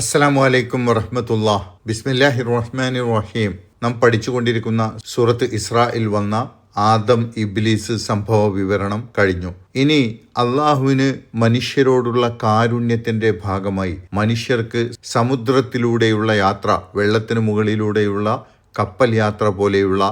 അസ്സലാമു അലൈക്കും വറഹമത്തുള്ള. ബിസ്മില്ലാഹി റഹ്മാൻ റഹീം നാം പഠിച്ചുകൊണ്ടിരിക്കുന്ന സൂറത്ത് ഇസ്രായിൽ വന്ന ആദം ഇബ്ലീസ് സംഭവ വിവരണം കഴിഞ്ഞു. ഇനി അള്ളാഹുവിന് മനുഷ്യരോടുള്ള കാരുണ്യത്തിന്റെ ഭാഗമായി മനുഷ്യർക്ക് സമുദ്രത്തിലൂടെയുള്ള യാത്ര വെള്ളത്തിന് മുകളിലൂടെയുള്ള കപ്പൽ യാത്ര പോലെയുള്ള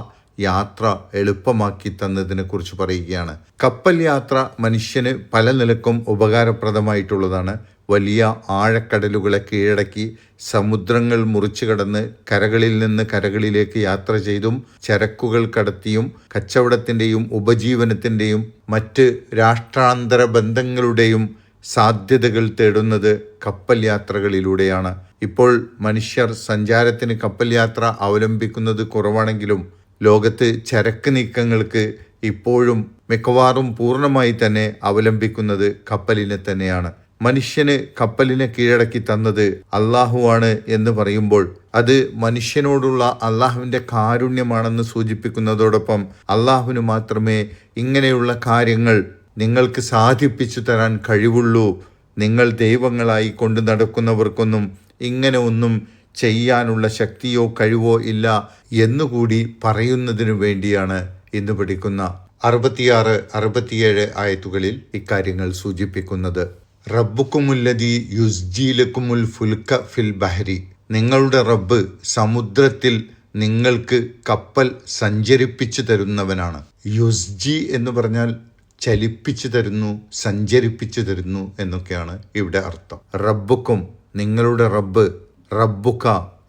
യാത്ര എളുപ്പമാക്കി തന്നതിനെ കുറിച്ച് പറയുകയാണ്. കപ്പൽ യാത്ര മനുഷ്യന് പല നിലക്കും ഉപകാരപ്രദമായിട്ടുള്ളതാണ്. വലിയ ആഴക്കടലുകളെ കീഴടക്കി സമുദ്രങ്ങൾ മുറിച്ചു കടന്ന് കരകളിൽ നിന്ന് കരകളിലേക്ക് യാത്ര ചെയ്തും ചരക്കുകൾ കടത്തിയും കച്ചവടത്തിന്റെയും ഉപജീവനത്തിന്റെയും മറ്റ് രാഷ്ട്രാന്തര ബന്ധങ്ങളുടെയും സാധ്യതകൾ തേടുന്നത് കപ്പൽ യാത്രകളിലൂടെയാണ്. ഇപ്പോൾ മനുഷ്യർ സഞ്ചാരത്തിന് കപ്പൽ യാത്ര അവലംബിക്കുന്നത് കുറവാണെങ്കിലും ലോകത്ത് ചരക്ക് നീക്കങ്ങൾക്ക് ഇപ്പോഴും മിക്കവാറും പൂർണമായി തന്നെ അവലംബിക്കുന്നത് കപ്പലിനെ തന്നെയാണ്. മനുഷ്യന് കപ്പലിനെ കീഴടക്കി തന്നത് അള്ളാഹുവാണ് എന്ന് പറയുമ്പോൾ അത് മനുഷ്യനോടുള്ള അള്ളാഹുവിന്റെ കാരുണ്യമാണെന്ന് സൂചിപ്പിക്കുന്നതോടൊപ്പം അള്ളാഹുവിന് മാത്രമേ ഇങ്ങനെയുള്ള കാര്യങ്ങൾ നിങ്ങൾക്ക് സാധിപ്പിച്ചു തരാൻ കഴിവുള്ളൂ. നിങ്ങൾ ദൈവങ്ങളായി കൊണ്ടു നടക്കുന്നവർക്കൊന്നും ഇങ്ങനെ ഒന്നും ചെയ്യാനുള്ള ശക്തിയോ കഴിവോ ഇല്ല എന്നുകൂടി പറയുന്നതിനു വേണ്ടിയാണ് ഇന്ന് പഠിക്കുന്ന അറുപത്തിയാറ് അറുപത്തിയേഴ് ആയത്തുകളിൽ ഇക്കാര്യങ്ങൾ സൂചിപ്പിക്കുന്നത്. റബ്ബുക്കുമുല്ലതി യുസ്ജീലക്കുമുൽ ഫുൽക്ക ഫിൽ ബഹരി. നിങ്ങളുടെ റബ്ബ് സമുദ്രത്തിൽ നിങ്ങൾക്ക് കപ്പൽ സഞ്ചരിപ്പിച്ചു തരുന്നവനാണ്. യുസ്ജി എന്ന് പറഞ്ഞാൽ ചലിപ്പിച്ചു തരുന്നു സഞ്ചരിപ്പിച്ചു തരുന്നു എന്നൊക്കെയാണ് ഇവിടെ അർത്ഥം. റബ്ബുക്കും നിങ്ങളുടെ റബ്ബ് റബ്ബുക്ക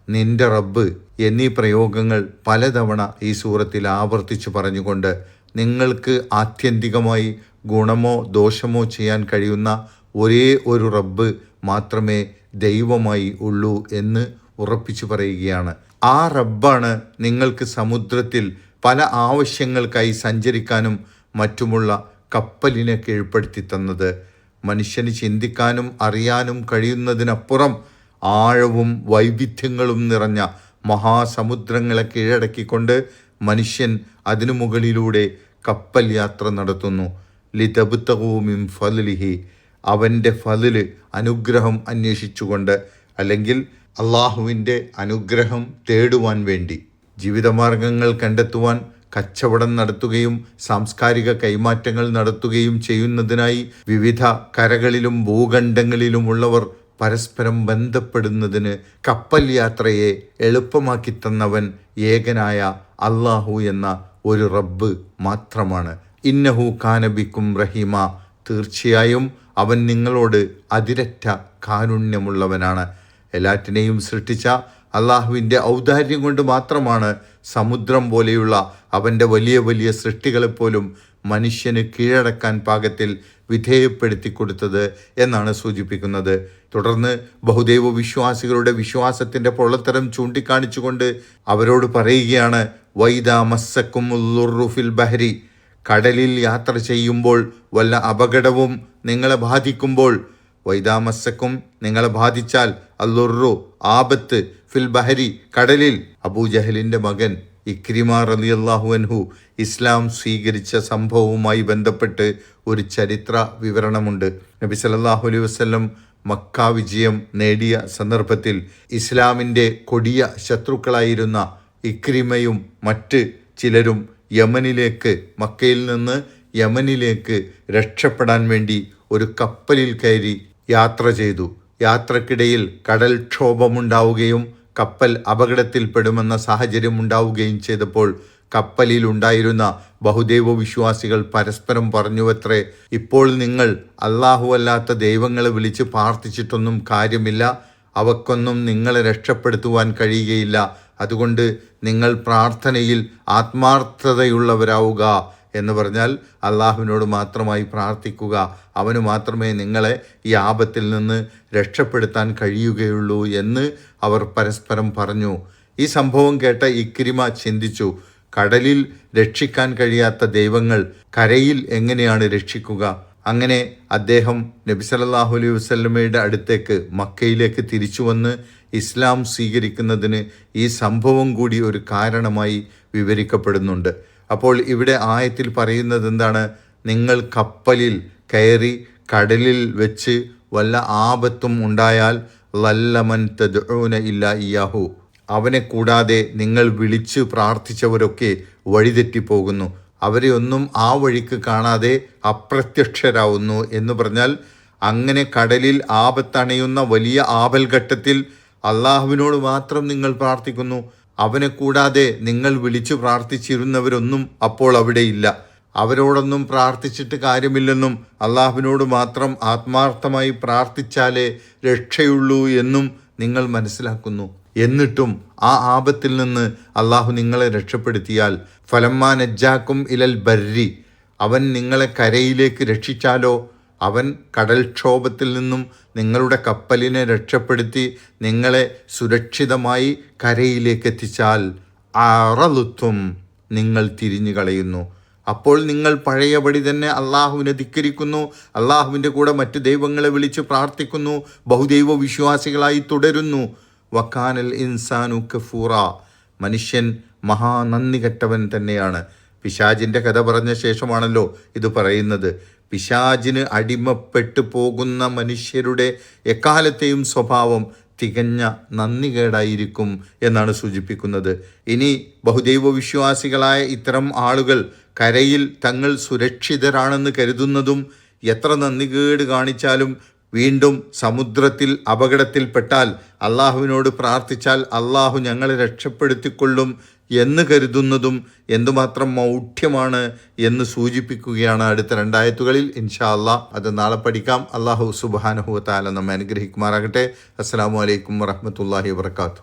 നിന്റെ റബ്ബ് എന്നീ പ്രയോഗങ്ങൾ പലതവണ ഈ സൂറത്തിൽ ആവർത്തിച്ചു പറഞ്ഞുകൊണ്ട് നിങ്ങൾക്ക് ആത്യന്തികമായി ഗുണമോ ദോഷമോ ചെയ്യാൻ കഴിയുന്ന ഒരേ ഒരു റബ്ബ് മാത്രമേ ദൈവമായി ഉള്ളൂ എന്ന് ഉറപ്പിച്ചു പറയുകയാണ്. ആ റബ്ബാണ് നിങ്ങൾക്ക് സമുദ്രത്തിൽ പല ആവശ്യങ്ങൾക്കായി സഞ്ചരിക്കാനും മറ്റുമുള്ള കപ്പലിനെ കീഴ്പ്പെടുത്തി തന്നത്. മനുഷ്യന് ചിന്തിക്കാനും അറിയാനും കഴിയുന്നതിനപ്പുറം ആഴവും വൈവിധ്യങ്ങളും നിറഞ്ഞ മഹാസമുദ്രങ്ങളെ കീഴടക്കിക്കൊണ്ട് മനുഷ്യൻ അതിനു മുകളിലൂടെ കപ്പൽ യാത്ര നടത്തുന്നു. ലിതബുത്തകവും ഫലിഹി അവന്റെ ഫലിൽ അനുഗ്രഹം അന്വേഷിച്ചുകൊണ്ട് അല്ലെങ്കിൽ അള്ളാഹുവിന്റെ അനുഗ്രഹം തേടുവാൻ വേണ്ടി ജീവിതമാർഗങ്ങൾ കണ്ടെത്തുവാൻ കച്ചവടം നടത്തുകയും സാംസ്കാരിക കൈമാറ്റങ്ങൾ നടത്തുകയും ചെയ്യുന്നതിനായി വിവിധ കരകളിലും ഭൂഖണ്ഡങ്ങളിലുമുള്ളവർ പരസ്പരം ബന്ധപ്പെടുന്നതിന് കപ്പൽ യാത്രയെ എളുപ്പമാക്കി തന്നവൻ ഏകനായ അള്ളാഹു എന്ന ഒരു റബ്ബ് മാത്രമാണ്. ഇന്നഹു കാനബിക്കും റഹീമ. തീർച്ചയായും അവൻ നിങ്ങളോട് അതിരറ്റ കാരുണ്യമുള്ളവനാണ്. എല്ലാറ്റിനെയും സൃഷ്ടിച്ച അള്ളാഹുവിന്റെ ഔദാര്യം കൊണ്ട് മാത്രമാണ് സമുദ്രം പോലെയുള്ള അവന്റെ വലിയ വലിയ സൃഷ്ടികളെപ്പോലും മനുഷ്യന് കീഴടക്കാൻ പാകത്തിൽ വിധേയപ്പെടുത്തി കൊടുത്തത് എന്നാണ് സൂചിപ്പിക്കുന്നത്. തുടർന്ന് ബഹുദൈവ വിശ്വാസികളുടെ വിശ്വാസത്തിന്റെ പൊള്ളത്തരം ചൂണ്ടിക്കാണിച്ചുകൊണ്ട് അവരോട് പറയുകയാണ് വൈദ മസ്സക്കും ബഹരി. കടലിൽ യാത്ര ചെയ്യുമ്പോൾ വല്ല അപകടവും നിങ്ങളെ ബാധിക്കുമ്പോൾ വൈദാമസക്കും നിങ്ങളെ ബാധിച്ചാൽ അല്ലുറു ആപത്ത് ഫിൽ ബഹരി കടലിൽ. അബൂജഹലിന്റെ മകൻ ഇക്രിമ റലി അൻഹു ഇസ്ലാം സ്വീകരിച്ച സംഭവവുമായി ബന്ധപ്പെട്ട് ഒരു ചരിത്ര വിവരണമുണ്ട്. നബി സല്ലല്ലാഹു അലൈഹി വസ്ലം മക്ക വിജയം നേടിയ സന്ദർഭത്തിൽ ഇസ്ലാമിന്റെ കൊടിയ ശത്രുക്കളായിരുന്ന ഇക്രിമയും മറ്റ് ചിലരും യമനിലേക്ക് മക്കയിൽ നിന്ന് യമനിലേക്ക് രക്ഷപ്പെടാൻ വേണ്ടി ഒരു കപ്പലിൽ കയറി യാത്ര ചെയ്തു. യാത്രക്കിടയിൽ കടൽക്ഷോഭമുണ്ടാവുകയും കപ്പൽ അപകടത്തിൽപ്പെടുമെന്ന സാഹചര്യം ഉണ്ടാവുകയും ചെയ്തപ്പോൾ കപ്പലിൽ ഉണ്ടായിരുന്ന ബഹുദൈവ വിശ്വാസികൾ പരസ്പരം പറഞ്ഞുവത്രേ ഇപ്പോൾ നിങ്ങൾ അല്ലാഹു അല്ലാത്ത ദൈവങ്ങളെ വിളിച്ച് പ്രാർത്ഥിച്ചിട്ടൊന്നും കാര്യമില്ല. അവക്കൊന്നും നിങ്ങളെ രക്ഷപ്പെടുത്തുവാൻ കഴിയുകയില്ല. അതുകൊണ്ട് നിങ്ങൾ പ്രാർത്ഥനയിൽ ആത്മാർത്ഥതയുള്ളവരാവുക എന്ന് പറഞ്ഞാൽ അള്ളാഹുവിനോട് മാത്രമായി പ്രാർത്ഥിക്കുക. അവന് മാത്രമേ നിങ്ങളെ ഈ ആപത്തിൽ നിന്ന് രക്ഷപ്പെടുത്താൻ കഴിയുകയുള്ളൂ എന്ന് അവർ പരസ്പരം പറഞ്ഞു. ഈ സംഭവം കേട്ട ഇക്രിമ ചിന്തിച്ചു കടലിൽ രക്ഷിക്കാൻ കഴിയാത്ത ദൈവങ്ങൾ കരയിൽ എങ്ങനെയാണ് രക്ഷിക്കുക? അങ്ങനെ അദ്ദേഹം നബി സല്ലല്ലാഹു അലൈഹി വസ്ലമയുടെ അടുത്തേക്ക് മക്കയിലേക്ക് തിരിച്ചു വന്ന് ഇസ്ലാം സ്വീകരിക്കുന്നതിന് ഈ സംഭവം കൂടി ഒരു കാരണമായി വിവരിക്കപ്പെടുന്നുണ്ട്. അപ്പോൾ ഇവിടെ ആയത്തിൽ പറയുന്നത് എന്താണ്? നിങ്ങൾ കപ്പലിൽ കയറി കടലിൽ വെച്ച് വല്ല ആപത്തും ഉണ്ടായാൽ ലല്ലമൻ തദ്ഊന ഇല്ല ഇയാഹു അവനെ കൂടാതെ നിങ്ങൾ വിളിച്ച് പ്രാർത്ഥിച്ചവരൊക്കെ വഴിതെറ്റിപ്പോകുന്നു. അവരെ ഒന്നും ആ വഴിക്ക് കാണാതെ അപ്രത്യക്ഷരാവുന്നു എന്ന് പറഞ്ഞാൽ അങ്ങനെ കടലിൽ ആപത്തണയുന്ന വലിയ ആപൽഘട്ടത്തിൽ അള്ളാഹുവിനോട് മാത്രം നിങ്ങൾ പ്രാർത്ഥിക്കുന്നു. അവനെ കൂടാതെ നിങ്ങൾ വിളിച്ചു പ്രാർത്ഥിച്ചിരുന്നവരൊന്നും അപ്പോൾ അവിടെയില്ല അവരോടൊന്നും പ്രാർത്ഥിച്ചിട്ട് കാര്യമില്ലെന്നും അള്ളാഹുവിനോട് മാത്രം ആത്മാർത്ഥമായി പ്രാർത്ഥിച്ചാലേ രക്ഷയുള്ളൂ എന്നും നിങ്ങൾ മനസ്സിലാക്കുന്നു. എന്നിട്ടും ആ ആപത്തിൽ നിന്ന് അള്ളാഹു നിങ്ങളെ രക്ഷപ്പെടുത്തിയാൽ ഫലമ്മാ നജ്ജാക്കും ഇലൽ ബർരി അവൻ നിങ്ങളെ കരയിലേക്ക് രക്ഷിച്ചാലോ? അവൻ കടൽക്ഷോഭത്തിൽ നിന്നും നിങ്ങളുടെ കപ്പലിനെ രക്ഷപ്പെടുത്തി നിങ്ങളെ സുരക്ഷിതമായി കരയിലേക്ക് എത്തിച്ചാൽ അറലുത്വം നിങ്ങൾ തിരിഞ്ഞു കളയുന്നു. അപ്പോൾ നിങ്ങൾ പഴയപടി തന്നെ അള്ളാഹുവിനെ ധിക്കരിക്കുന്നു അള്ളാഹുവിന്റെ കൂടെ മറ്റു ദൈവങ്ങളെ വിളിച്ച് പ്രാർത്ഥിക്കുന്നു ബഹുദൈവ വിശ്വാസികളായി തുടരുന്നു. വക്കാനൽ ഇൻസാനു കഫൂറ. മനുഷ്യൻ മഹാനന്ദി കെട്ടവൻ തന്നെയാണ്. പിശാജിന്റെ കഥ പറഞ്ഞ ശേഷമാണല്ലോ ഇത് പറയുന്നത്. പിശാജിന് അടിമപ്പെട്ടു പോകുന്ന മനുഷ്യരുടെ എക്കാലത്തെയും സ്വഭാവം തികഞ്ഞ നന്ദികേടായിരിക്കും എന്നാണ് സൂചിപ്പിക്കുന്നത്. ഇനി ബഹുദൈവ വിശ്വാസികളായ ഇത്തരം ആളുകൾ കരയിൽ തങ്ങൾ സുരക്ഷിതരാണെന്ന് കരുതുന്നതും എത്ര നന്ദികേട് കാണിച്ചാലും വീണ്ടും സമുദ്രത്തിൽ അപകടത്തിൽപ്പെട്ടാൽ അള്ളാഹുവിനോട് പ്രാർത്ഥിച്ചാൽ അള്ളാഹു ഞങ്ങളെ രക്ഷപ്പെടുത്തിക്കൊള്ളും എന്ന് കരുതുന്നതും എന്തുമാത്രം മൗഢ്യമാണ് എന്ന് സൂചിപ്പിക്കുകയാണ് അടുത്ത രണ്ടായത്തുകളിൽ. ഇൻഷാ അള്ളാഹ് അത് നാളെ പഠിക്കാം. അള്ളാഹു സുബാനഹുവ താല നമ്മെ അനുഗ്രഹിക്കുമാറാകട്ടെ. അസ്സാം വലൈക്കും വറഹമത്തല്ലാഹി വാത്തു